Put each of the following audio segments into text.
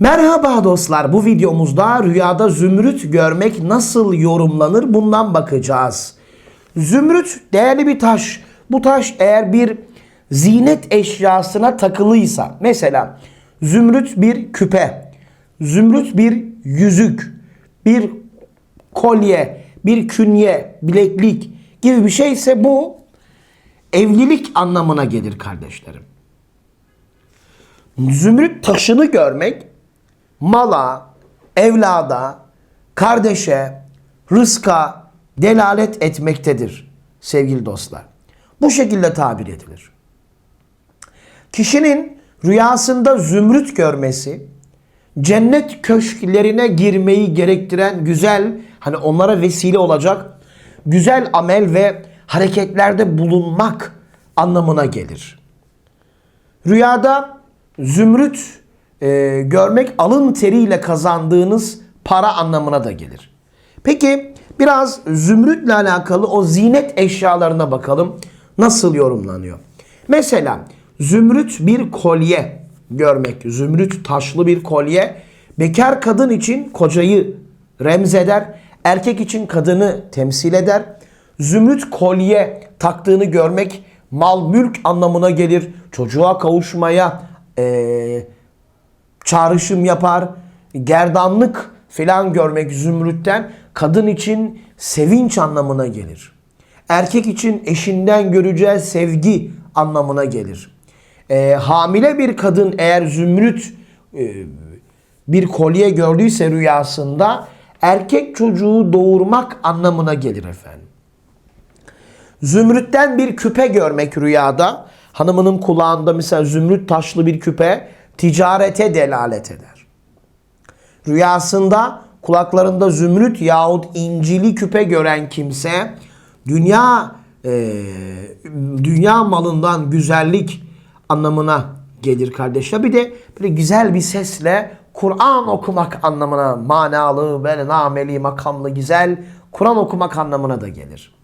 Merhaba dostlar. Bu videomuzda rüyada zümrüt görmek nasıl yorumlanır bundan bakacağız. Zümrüt değerli bir taş. Bu taş eğer bir zinet eşyasına takılıysa mesela zümrüt bir küpe, zümrüt bir yüzük, bir kolye, bir künye, bileklik gibi bir şeyse bu evlilik anlamına gelir kardeşlerim. Zümrüt taşını görmek mala, evlada, kardeşe, rızka delalet etmektedir sevgili dostlar. Bu şekilde tabir edilir. Kişinin rüyasında zümrüt görmesi cennet köşklerine girmeyi gerektiren güzel hani onlara vesile olacak güzel amel ve hareketlerde bulunmak anlamına gelir. Rüyada zümrüt e, görmek alın teriyle kazandığınız para anlamına da gelir. Peki biraz zümrütle alakalı o zinet eşyalarına bakalım. Nasıl yorumlanıyor? Mesela zümrüt bir kolye görmek, zümrüt taşlı bir kolye bekar kadın için kocayı remzeder, erkek için kadını temsil eder. Zümrüt kolye taktığını görmek mal mülk anlamına gelir. Çocuğa kavuşmaya eee çağrışım yapar. Gerdanlık filan görmek zümrütten kadın için sevinç anlamına gelir. Erkek için eşinden göreceği sevgi anlamına gelir. Ee, hamile bir kadın eğer zümrüt e, bir kolye gördüyse rüyasında erkek çocuğu doğurmak anlamına gelir efendim. Zümrütten bir küpe görmek rüyada hanımının kulağında mesela zümrüt taşlı bir küpe ticarete delalet eder. Rüyasında kulaklarında zümrüt yahut incili küpe gören kimse dünya e, dünya malından güzellik anlamına gelir kardeşler. Bir de böyle güzel bir sesle Kur'an okumak anlamına manalı, böyle nameli, makamlı, güzel Kur'an okumak anlamına da gelir.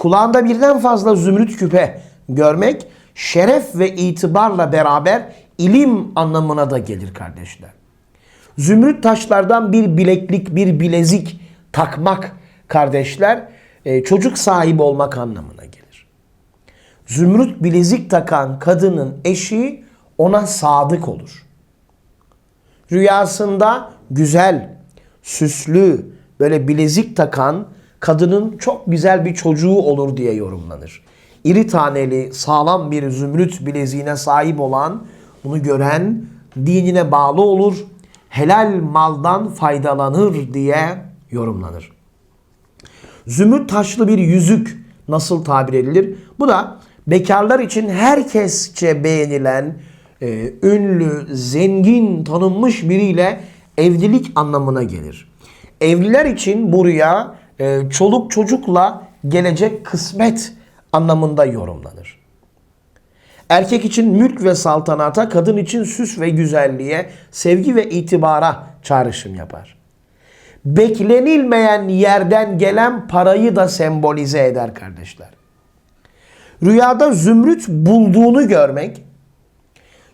Kulağında birden fazla zümrüt küpe görmek şeref ve itibarla beraber ilim anlamına da gelir kardeşler. Zümrüt taşlardan bir bileklik, bir bilezik takmak kardeşler e, çocuk sahibi olmak anlamına gelir. Zümrüt bilezik takan kadının eşi ona sadık olur. Rüyasında güzel, süslü, böyle bilezik takan kadının çok güzel bir çocuğu olur diye yorumlanır. İri taneli, sağlam bir zümrüt bileziğine sahip olan bunu gören dinine bağlı olur, helal maldan faydalanır diye yorumlanır. Zümrüt taşlı bir yüzük nasıl tabir edilir? Bu da bekarlar için herkesçe beğenilen, e, ünlü, zengin, tanınmış biriyle evlilik anlamına gelir. Evliler için bu rüya e, çoluk çocukla gelecek kısmet anlamında yorumlanır. Erkek için mülk ve saltanata, kadın için süs ve güzelliğe, sevgi ve itibara çağrışım yapar. Beklenilmeyen yerden gelen parayı da sembolize eder kardeşler. Rüyada zümrüt bulduğunu görmek,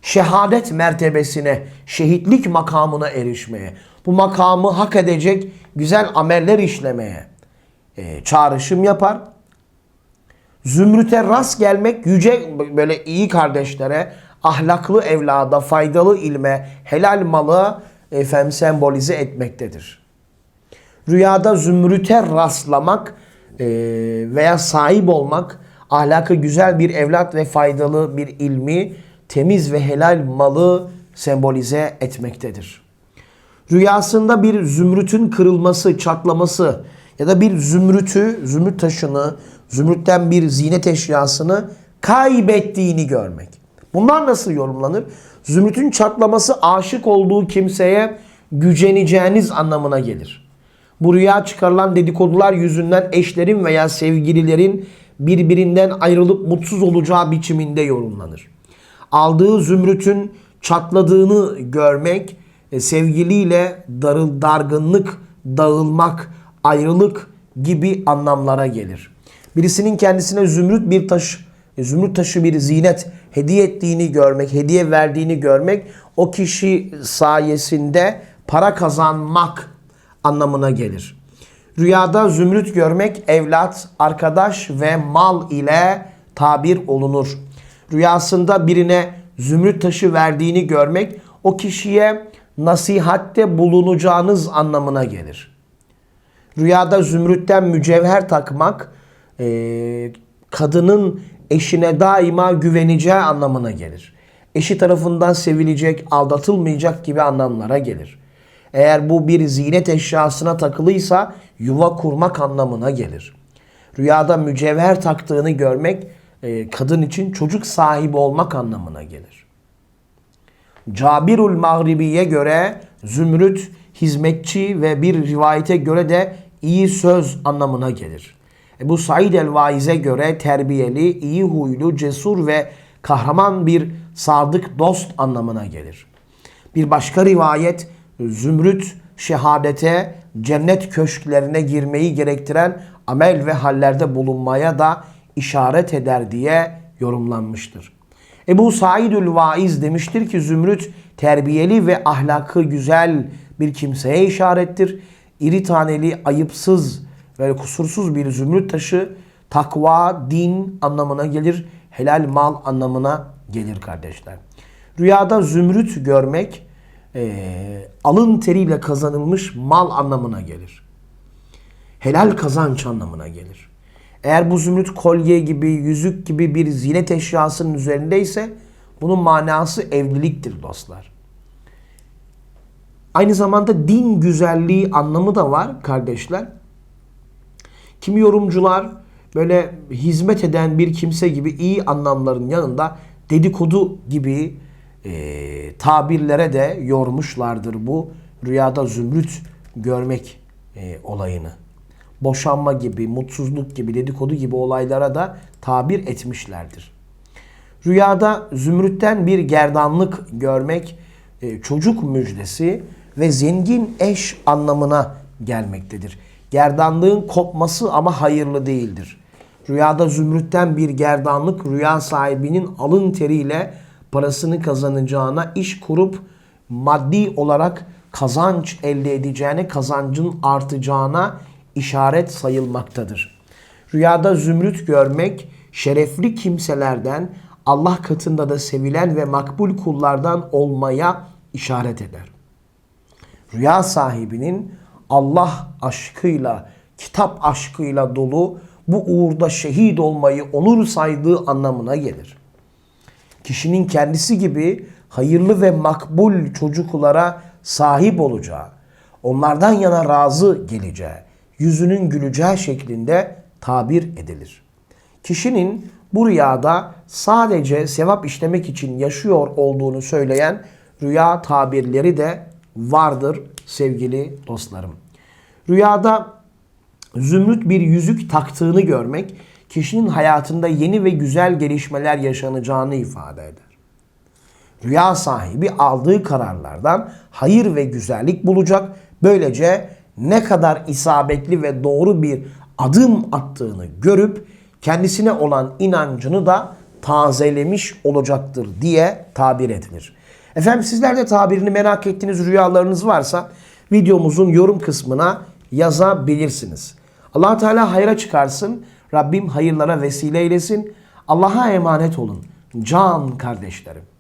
şehadet mertebesine, şehitlik makamına erişmeye, bu makamı hak edecek güzel ameller işlemeye e, çağrışım yapar. Zümrüte rast gelmek yüce böyle iyi kardeşlere, ahlaklı evlada, faydalı ilme, helal malı efendim sembolize etmektedir. Rüyada zümrüte rastlamak e, veya sahip olmak ahlakı güzel bir evlat ve faydalı bir ilmi, temiz ve helal malı sembolize etmektedir. Rüyasında bir zümrütün kırılması, çatlaması ya da bir zümrütü, zümrüt taşını, zümrütten bir zinet eşyasını kaybettiğini görmek. Bunlar nasıl yorumlanır? Zümrütün çatlaması aşık olduğu kimseye güceneceğiniz anlamına gelir. Bu rüya çıkarılan dedikodular yüzünden eşlerin veya sevgililerin birbirinden ayrılıp mutsuz olacağı biçiminde yorumlanır. Aldığı zümrütün çatladığını görmek, e, sevgiliyle darıl, dargınlık, dağılmak, ayrılık gibi anlamlara gelir. Birisinin kendisine zümrüt bir taş, zümrüt taşı bir zinet hediye ettiğini görmek, hediye verdiğini görmek o kişi sayesinde para kazanmak anlamına gelir. Rüyada zümrüt görmek evlat, arkadaş ve mal ile tabir olunur. Rüyasında birine zümrüt taşı verdiğini görmek o kişiye nasihatte bulunacağınız anlamına gelir. Rüyada zümrütten mücevher takmak e, kadının eşine daima güveneceği anlamına gelir. Eşi tarafından sevilecek, aldatılmayacak gibi anlamlara gelir. Eğer bu bir zinet eşyasına takılıysa yuva kurmak anlamına gelir. Rüyada mücevher taktığını görmek e, kadın için çocuk sahibi olmak anlamına gelir. Cabirul Mağribi'ye göre zümrüt hizmetçi ve bir rivayete göre de iyi söz anlamına gelir. Ebu Said el-Vaiz'e göre terbiyeli, iyi huylu, cesur ve kahraman bir sadık dost anlamına gelir. Bir başka rivayet zümrüt şehadete, cennet köşklerine girmeyi gerektiren amel ve hallerde bulunmaya da işaret eder diye yorumlanmıştır. Ebu Saidül Vaiz demiştir ki zümrüt terbiyeli ve ahlakı güzel bir kimseye işarettir. İri taneli, ayıpsız ve kusursuz bir zümrüt taşı takva, din anlamına gelir. Helal mal anlamına gelir kardeşler. Rüyada zümrüt görmek eee, alın teriyle kazanılmış mal anlamına gelir. Helal kazanç anlamına gelir. Eğer bu zümrüt kolye gibi, yüzük gibi bir zinet eşyasının üzerindeyse bunun manası evliliktir dostlar. Aynı zamanda din güzelliği anlamı da var kardeşler. Kimi yorumcular böyle hizmet eden bir kimse gibi iyi anlamların yanında dedikodu gibi e, tabirlere de yormuşlardır bu rüyada zümrüt görmek e, olayını. Boşanma gibi, mutsuzluk gibi, dedikodu gibi olaylara da tabir etmişlerdir. Rüyada zümrütten bir gerdanlık görmek e, çocuk müjdesi ve zengin eş anlamına gelmektedir. Gerdanlığın kopması ama hayırlı değildir. Rüyada zümrütten bir gerdanlık rüya sahibinin alın teriyle parasını kazanacağına, iş kurup maddi olarak kazanç elde edeceğine, kazancın artacağına işaret sayılmaktadır. Rüyada zümrüt görmek şerefli kimselerden Allah katında da sevilen ve makbul kullardan olmaya işaret eder. Rüya sahibinin Allah aşkıyla, kitap aşkıyla dolu bu uğurda şehit olmayı onur saydığı anlamına gelir. Kişinin kendisi gibi hayırlı ve makbul çocuklara sahip olacağı, onlardan yana razı geleceği, yüzünün güleceği şeklinde tabir edilir. Kişinin bu rüyada sadece sevap işlemek için yaşıyor olduğunu söyleyen rüya tabirleri de vardır sevgili dostlarım. Rüyada zümrüt bir yüzük taktığını görmek kişinin hayatında yeni ve güzel gelişmeler yaşanacağını ifade eder. Rüya sahibi aldığı kararlardan hayır ve güzellik bulacak. Böylece ne kadar isabetli ve doğru bir adım attığını görüp kendisine olan inancını da tazelemiş olacaktır diye tabir edilir. Efendim sizler de tabirini merak ettiğiniz rüyalarınız varsa videomuzun yorum kısmına yazabilirsiniz. allah Teala hayra çıkarsın. Rabbim hayırlara vesile eylesin. Allah'a emanet olun. Can kardeşlerim.